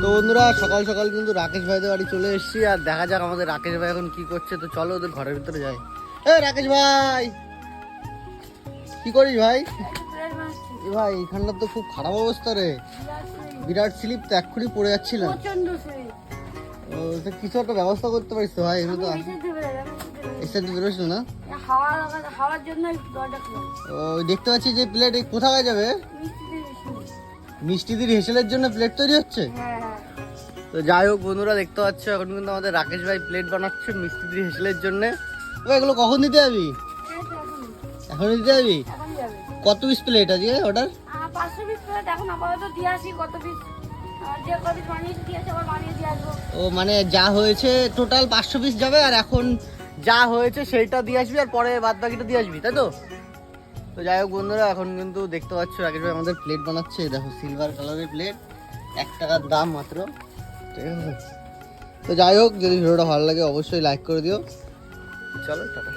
তো বন্ধুরা সকাল সকাল কিন্তু রাকেশ ভাইদের বাড়ি চলে এসেছি আর দেখা যাক আমাদের রাকেশ ভাই এখন কি করছে। তো চলো ওদের ঘরের ভিতরে যাই। এ রাকেশ ভাই! কি করিস ভাই? এ ভাই এখানটা তো খুব খারাপ অবস্থা রে। বিরাট স্লিপ তো এক্ষুনি পড়ে তো কিছু একটা ব্যবস্থা করতে পারিস তো ভাই এগুলো তো। এসে বেরোস না? দেখতে পাচ্ছি যে প্লেট কোথায় যাবে? মিষ্টিদির হেসেলের জন্য প্লেট তৈরি হচ্ছে? হ্যাঁ। তো যাই হোক বন্ধুরা, দেখতে পাচ্ছ, এখন কিন্তু আমাদের রাকেশ ভাই প্লেট বানাচ্ছে মিষ্টিদির হেসেলের জন্য। এগুলো কখন দিতে যাবি? এখন দিতে যাবি? কত পিস প্লেট আজকে অর্ডার ও মানে যা হয়েছে টোটাল পাঁচশো পিস যাবে, আর এখন যা হয়েছে সেইটা দিয়ে আসবি, আর পরে বাদ বাকিটা দিয়ে আসবি, তাই তো? তো যাই হোক বন্ধুরা, এখন কিন্তু দেখতে পাচ্ছ, রাকেশ ভাই আমাদের প্লেট বানাচ্ছে। দেখো সিলভার কালারের প্লেট এক টাকার দাম মাত্র। তো যাই হোক যদি ভিডিওটা ভালো লাগে অবশ্যই লাইক করে দিও। চলো টাটা।